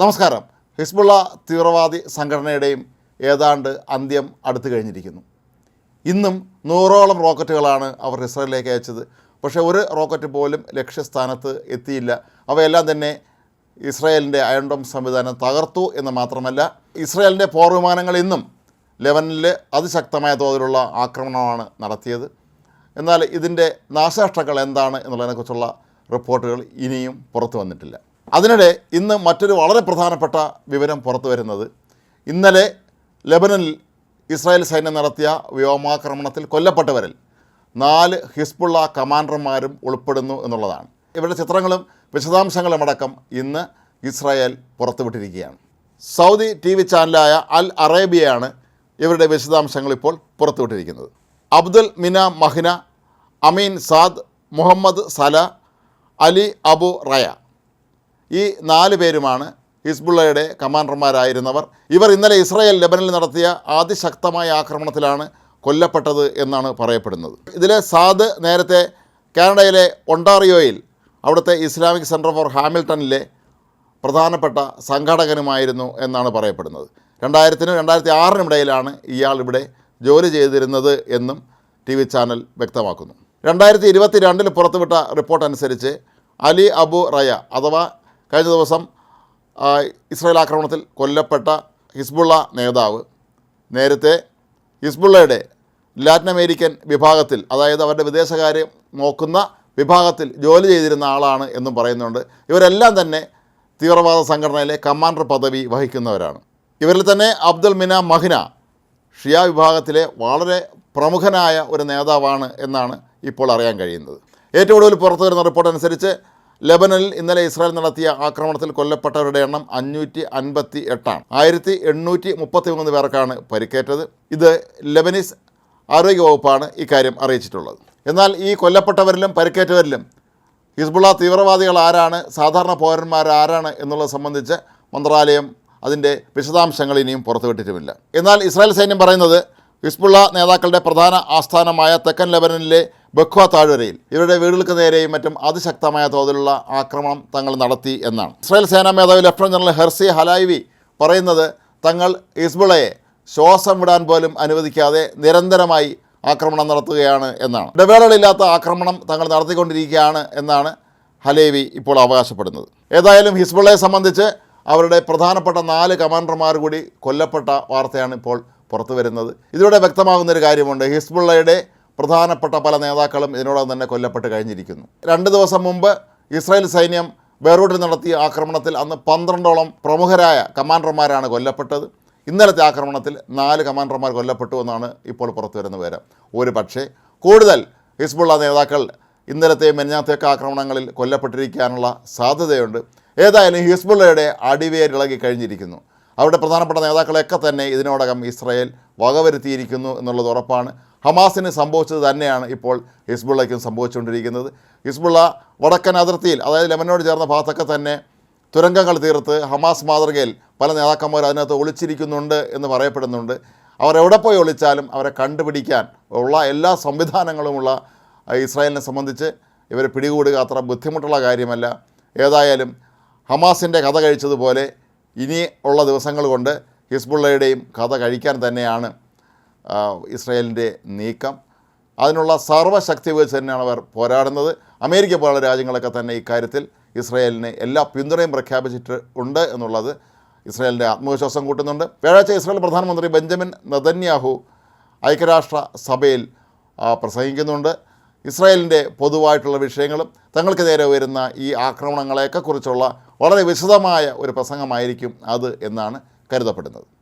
നമസ്കാരം. ഹിസ്ബുള്ള തീവ്രവാദി സംഘടനയുടെയും ഏതാണ്ട് അന്ത്യം അടുത്തു കഴിഞ്ഞിരിക്കുന്നു. ഇന്നും നൂറോളം റോക്കറ്റുകളാണ് അവർ ഇസ്രയേലിലേക്ക് അയച്ചത്. പക്ഷേ ഒരു റോക്കറ്റ് പോലും ലക്ഷ്യസ്ഥാനത്ത് എത്തിയില്ല. അവയെല്ലാം തന്നെ ഇസ്രായേലിന്റെ അയൺഡോം സംവിധാനം തകർത്തു എന്ന് മാത്രമല്ല ഇസ്രായേലിന്റെ പോർ വിമാനങ്ങൾ ഇന്നും ലെവനിൽ അതിശക്തമായ തോതിലുള്ള ആക്രമണമാണ് നടത്തിയത്. എന്നാൽ ഇതിന്റെ നാശനഷ്ടങ്ങൾ എന്താണ് എന്നുള്ളതിനെക്കുറിച്ചുള്ള റിപ്പോർട്ടുകൾ ഇനിയും പുറത്തു വന്നിട്ടില്ല. അതിനിടെ ഇന്ന് മറ്റൊരു വളരെ പ്രധാനപ്പെട്ട വിവരം പുറത്തു വരുന്നത്. ഇന്നലെ ലെബനനിൽ ഇസ്രായേൽ സൈന്യം നടത്തിയ വ്യോമാക്രമണത്തിൽ കൊല്ലപ്പെട്ടവരിൽ നാല് ഹിസ്ബുള്ള കമാൻഡർമാരും ഉൾപ്പെടുന്നു എന്നുള്ളതാണ്. ഇവരുടെ ചിത്രങ്ങളും വിശദാംശങ്ങളും അടക്കം ഇന്ന് ഇസ്രായേൽ പുറത്തുവിട്ടിരിക്കുകയാണ്. സൗദി ടി വി ചാനലായ അൽ അറേബ്യയാണ് ഇവരുടെ വിശദാംശങ്ങൾ ഇപ്പോൾ പുറത്തുവിട്ടിരിക്കുന്നത്. Abdul Mina Mahna Amin Saad Muhammad Sala Ali Abu Raya. ഈ നാല് പേരുമാണ് ഹിസ്ബുള്ളയുടെ കമാൻഡർമാരായിരുന്നവർ. ഇവർ ഇന്നലെ ഇസ്രായേൽ ലെബനിൽ നടത്തിയ അതിശക്തമായ ആക്രമണത്തിലാണ് കൊല്ലപ്പെട്ടത് എന്നാണ് പറയപ്പെടുന്നത്. ഇതിലെ സാദ് നേരത്തെ കാനഡയിലെ ഒണ്ടാറിയോയിൽ അവിടുത്തെ ഇസ്ലാമിക് സെന്റർ ഫോർ ഹാമിൽട്ടണിലെ പ്രധാനപ്പെട്ട സംഘാടകനുമായിരുന്നു എന്നാണ് പറയപ്പെടുന്നത്. രണ്ടായിരത്തിനും രണ്ടായിരത്തി ആറിനും ഇടയിലാണ് ഇയാൾ ഇവിടെ ജോലി ചെയ്തിരുന്നത് എന്നും ടി വി ചാനൽ വ്യക്തമാക്കുന്നു. രണ്ടായിരത്തി ഇരുപത്തി രണ്ടിൽ പുറത്തുവിട്ട റിപ്പോർട്ട് അനുസരിച്ച് അലി അബു റയ അഥവാ കഴിഞ്ഞ ദിവസം ഇസ്രായേൽ ആക്രമണത്തിൽ കൊല്ലപ്പെട്ട ഹിസ്ബുള്ള നേതാവ് നേരത്തെ ഹിസ്ബുള്ളയുടെ ലാറ്റിൻ അമേരിക്കൻ വിഭാഗത്തിൽ അതായത് അവരുടെ വിദേശകാര്യം നോക്കുന്ന വിഭാഗത്തിൽ ജോലി ചെയ്തിരുന്ന ആളാണ് എന്നും പറയുന്നുണ്ട്. ഇവരെല്ലാം തന്നെ തീവ്രവാദ സംഘടനയിലെ കമാൻഡർ പദവി വഹിക്കുന്നവരാണ്. ഇവരിൽ തന്നെ അബ്ദുൽ മിന മഹ്ന ഷിയ വിഭാഗത്തിലെ വളരെ പ്രമുഖനായ ഒരു നേതാവാണ് എന്നാണ് ഇപ്പോൾ അറിയാൻ കഴിയുന്നത്. ഏറ്റവും കൂടുതൽ പുറത്തു വരുന്ന റിപ്പോർട്ട് അനുസരിച്ച് ലെബനനിൽ ഇന്നലെ ഇസ്രായേൽ നടത്തിയ ആക്രമണത്തിൽ കൊല്ലപ്പെട്ടവരുടെ എണ്ണം അഞ്ഞൂറ്റി അൻപത്തി എട്ടാണ് ആയിരത്തി എണ്ണൂറ്റി മുപ്പത്തി മൂന്ന് പേർക്കാണ് പരിക്കേറ്റത്. ഇത് ലെബനീസ് ആരോഗ്യവകുപ്പാണ് ഇക്കാര്യം അറിയിച്ചിട്ടുള്ളത്. എന്നാൽ ഈ കൊല്ലപ്പെട്ടവരിലും പരിക്കേറ്റവരിലും ഹിസ്ബുള്ള തീവ്രവാദികൾ ആരാണ് സാധാരണ പൗരന്മാർ ആരാണ് എന്നുള്ളത് സംബന്ധിച്ച് മന്ത്രാലയം അതിന്റെ വിശദാംശങ്ങൾ ഇനിയും പുറത്തുവിട്ടിട്ടുമില്ല. എന്നാൽ ഇസ്രായേൽ സൈന്യം പറയുന്നത് ഹിസ്ബുള്ള നേതാക്കളുടെ പ്രധാന ആസ്ഥാനമായ തെക്കൻ ലെബനനിലെ ബഖ്വ താഴ്വരയിൽ ഇവരുടെ വീടുകൾക്ക് നേരെയും മറ്റും അതിശക്തമായ തോതിലുള്ള ആക്രമണം തങ്ങൾ നടത്തി എന്നാണ്. ഇസ്രായേൽ സേനാ മേധാവി ലഫ്റ്റനന്റ് ജനറൽ ഹെർസി ഹലായിവി പറയുന്നത് തങ്ങൾ ഹിസ്ബുളയെ ശ്വാസം വിടാൻ പോലും അനുവദിക്കാതെ നിരന്തരമായി ആക്രമണം നടത്തുകയാണ് എന്നാണ്. ഇടവേളകളില്ലാത്ത ആക്രമണം തങ്ങൾ നടത്തിക്കൊണ്ടിരിക്കുകയാണ് എന്നാണ് ഹലേവി ഇപ്പോൾ അവകാശപ്പെടുന്നത്. ഏതായാലും ഹിസ്ബുള്ളയെ സംബന്ധിച്ച് അവരുടെ പ്രധാനപ്പെട്ട നാല് കമാൻഡർമാർ കൂടി കൊല്ലപ്പെട്ട വാർത്തയാണ് ഇപ്പോൾ പുറത്തു വരുന്നത്. ഇതിലൂടെ വ്യക്തമാകുന്നൊരു കാര്യമുണ്ട്. ഹിസ്ബുള്ളയുടെ പ്രധാനപ്പെട്ട പല നേതാക്കളും ഇതിനോടകം തന്നെ കൊല്ലപ്പെട്ട് കഴിഞ്ഞിരിക്കുന്നു. രണ്ട് ദിവസം മുമ്പ് ഇസ്രായേൽ സൈന്യം ബെയ്റൂട്ടിൽ നടത്തിയ ആക്രമണത്തിൽ അന്ന് പന്ത്രണ്ടോളം പ്രമുഖരായ കമാൻഡർമാരാണ് കൊല്ലപ്പെട്ടത്. ഇന്നലത്തെ ആക്രമണത്തിൽ നാല് കമാൻഡർമാർ കൊല്ലപ്പെട്ടു എന്നാണ് ഇപ്പോൾ പുറത്തു വരുന്ന വിവരം. ഒരു പക്ഷേ കൂടുതൽ ഹിസ്ബുള്ള നേതാക്കൾ ഇന്നലത്തെ മെഞ്ഞാത്തേക്ക് ആക്രമണങ്ങളിൽ കൊല്ലപ്പെട്ടിരിക്കാനുള്ള സാധ്യതയുണ്ട്. ഏതായാലും ഹിസ്ബുള്ളയുടെ അടിവേരിളകി കഴിഞ്ഞിരിക്കുന്നു. അവരുടെ പ്രധാനപ്പെട്ട നേതാക്കളെയൊക്കെ തന്നെ ഇതിനോടകം ഇസ്രയേൽ വകവരുത്തിയിരിക്കുന്നു എന്നുള്ളത് ഉറപ്പാണ്. ഹമാസിന് സംഭവിച്ചത് തന്നെയാണ് ഇപ്പോൾ ഹിസ്ബുള്ളയ്ക്കും സംഭവിച്ചുകൊണ്ടിരിക്കുന്നത്. ഹിസ്ബുള്ള വടക്കൻ അതിർത്തിയിൽ അതായത് ലെമനോട് ചേർന്ന ഭാഗത്തൊക്കെ തന്നെ തുരങ്കങ്ങൾ തീർത്ത് ഹമാസ് മാതൃകയിൽ പല നേതാക്കന്മാർ അതിനകത്ത് ഒളിച്ചിരിക്കുന്നുണ്ട് എന്ന് പറയപ്പെടുന്നുണ്ട്. അവർ എവിടെ പോയി ഒളിച്ചാലും അവരെ കണ്ടുപിടിക്കാൻ ഉള്ള എല്ലാ സംവിധാനങ്ങളുമുള്ള ഇസ്രായേലിനെ സംബന്ധിച്ച് ഇവരെ പിടികൂടുക അത്ര ബുദ്ധിമുട്ടുള്ള കാര്യമല്ല. ഏതായാലും ഹമാസിന്റെ കഥ കഴിച്ചതുപോലെ ഇനി ഉള്ള ദിവസങ്ങൾ കൊണ്ട് ഹിസ്ബുള്ളയുടെയും കഥ കഴിക്കാൻ തന്നെയാണ് ഇസ്രയേലിന്റെ നീക്കം. അതിനുള്ള സർവശക്തി വെച്ച് തന്നെയാണ് അവർ പോരാടുന്നത്. അമേരിക്ക പോലുള്ള രാജ്യങ്ങളൊക്കെ തന്നെ ഇക്കാര്യത്തിൽ ഇസ്രായേലിന് എല്ലാ പിന്തുണയും പ്രഖ്യാപിച്ചിട്ട് ഉണ്ട് എന്നുള്ളത് ഇസ്രായേലിന്റെ ആത്മവിശ്വാസം കൂട്ടുന്നുണ്ട്. വ്യാഴാഴ്ച ഇസ്രായേൽ പ്രധാനമന്ത്രി ബെഞ്ചമിൻ നദന്യാഹു ഐക്യരാഷ്ട്ര സഭയിൽ പ്രസംഗിക്കുന്നുണ്ട്. ഇസ്രായേലിന്റെ പൊതുവായിട്ടുള്ള വിഷയങ്ങളും തങ്ങൾക്ക് നേരെ വരുന്ന ഈ ആക്രമണങ്ങളെയൊക്കെ കുറിച്ചുള്ള വളരെ വിശദമായ ഒരു പ്രസംഗമായിരിക്കും അത് എന്നാണ് കരുതപ്പെടുന്നത്.